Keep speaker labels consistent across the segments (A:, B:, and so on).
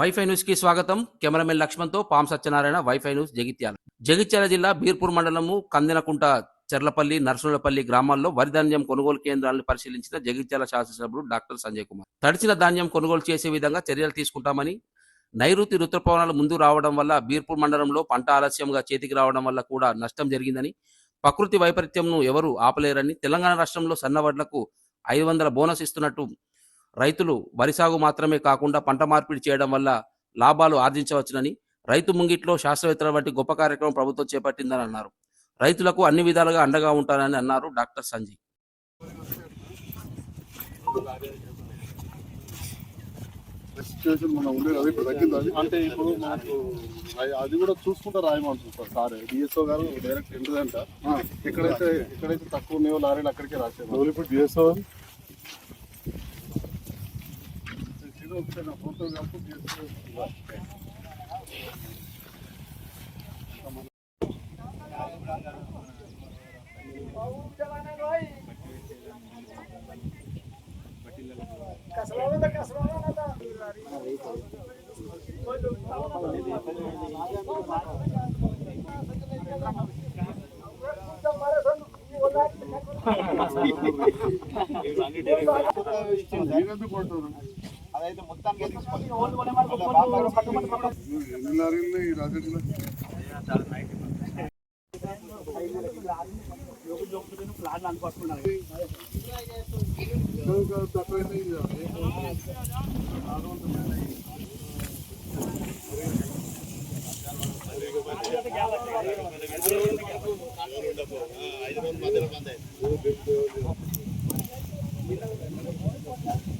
A: Wifi న్యూస్కి స్వాగతం. Cameraman లక్ష్మణ్తో పాం సత్యనారాయణ వైఫై న్యూస్ జగిత్యాల. జగిత్యాల జిల్లా బీర్పూర్ మండలము కందినకుంట చెర్లపల్లి నర్సులపల్లి గ్రామాల్లో వరి ధాన్యం కొనుగోలు కేంద్రాలను పరిశీలించిన జగిత్యాల శాసనసభ్యుడు డాక్టర్ సంజయ్ కుమార్. తడిచిన ధాన్యం కొనుగోలు చేసే విధంగా చర్యలు తీసుకుంటామని నైరుతి రుతుపవనాలు ముందు రావడం వల్ల బీర్పూర్ మండలంలో పంట ఆలస్యంగా చేతికి రావడం వల్ల కూడా నష్టం జరిగిందని ప్రకృతి వైపరీత్యంను ఎవరు ఆపలేరని తెలంగాణ రాష్ట్రంలో సన్నవడ్లకు ఐదు వందల బోనస్ ఇస్తున్నట్టు రైతులు వరి సాగు మాత్రమే కాకుండా పంట మార్పిడి చేయడం వల్ల లాభాలు ఆర్జించవచ్చునని రైతు ముంగిట్లో శాస్త్రవేత్తల వంటి గొప్ప కార్యక్రమం ప్రభుత్వం చేపట్టిందని అన్నారు. రైతులకు అన్ని విధాలుగా అండగా ఉంటానని అన్నారు డాక్టర్ సంజయ్.
B: సిచ్యువేషన్ మనం ఉండేది అది ఇప్పుడు తగ్గింది అంటే ఇప్పుడు మనకు అది- అది కూడా చూసుకుంటే రాయమంటుంది సార్. సార్ డిఎస్ఓ గారు డైరెక్ట్ ఎంటదంట ఎక్కడైతే ఎక్కడైతే తక్కువ ఉన్నాయో లారీలు అక్కడికే రాసేది. ఇప్పుడు DSO não, você não
C: conta, eu podia
B: ಇರೋದು ಕೊಡ್ತಾರೆ ఈ రాజకీయ పోతే నేనే రైతు కూడా అనుకుంటున్నారా? కొద్దిగానైనా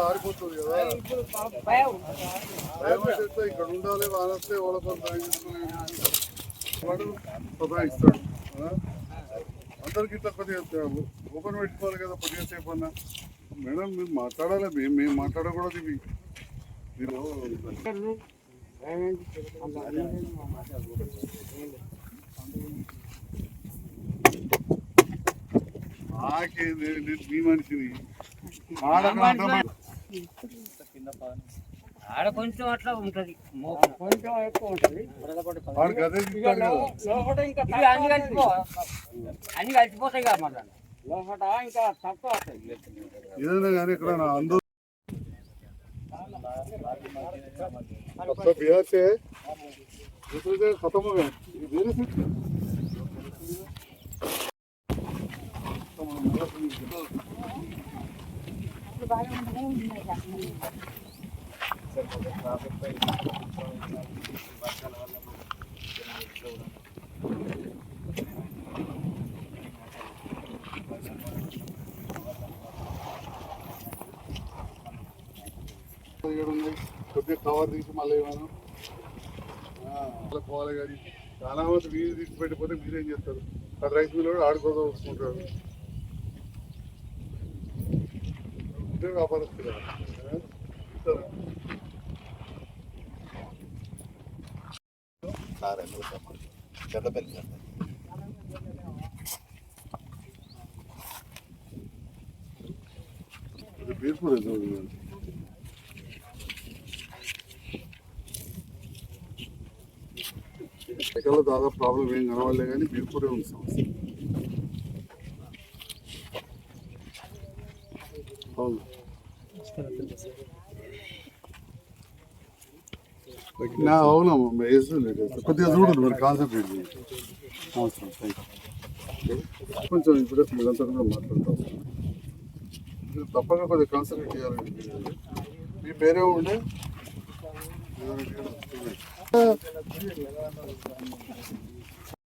B: ఆరిపోతుంది కదా ఇక్కడ ఉండాలి వానొస్తే వాళ్ళ వాడు సదాయిస్తాడు అందరికి ఇట్లా కొద్దిగా ఓపెన్ పెట్టుకోవాలి కదా కొద్దిగా సేపు అన్న మేడం మీరు మాట్లాడాలి మేము మేము మాట్లాడకూడదు ఇవి మీరు నాకేంది నేను మీ మనిషిని ఆడకంటే
D: ఆడ కొంచెం అట్లా ఉంటది
E: కొంచెం ఎక్కువ ఉంటుంది
B: వాడికి అదే తింటాడు కదా
E: లోపల ఇంకా
D: ఇవి అన్ని కలిసిపో అన్ని కలిసిపోతాయి కదా మళ్ళీ
E: లోపల ఇంకా తక్కువ వస్తాయి
B: ఏదైనా కానీ ఇక్కడ నా అందరూ सब बिहार से है दूसरे से खत्म हो गए కొద్దిగా కవర్ తీసి మళ్ళీ ఇవ్వను మళ్ళీ పోవాలి కానీ చాలా మంది వీధి తీసి పెట్టిపోతే మీరేం చేస్తారు? రైతు మిల్లు మిల్ కూడా ఆడుకోదా వస్తుంటారు ఇదే వ్యాపారస్తులు? ఇది బీర్పూర్ ఎక్కడ దాదాపు ప్రాబ్లం ఏం కనవలే కానీ బీర్పూరే ఉంది సమస్య అవును. నా అవునమ్మా వేస్తుంది కొద్దిగా చూడదు మరి కాన్సన్ట్రేట్ చేయండి అవసరం థ్యాంక్ యూ కొంచెం ఇప్పుడు మీరంతా కూడా మాట్లాడతాం. మీరు తప్పక కొద్దిగా కాన్సన్ట్రేట్ చేయాలండి మీ పేరే ఉండే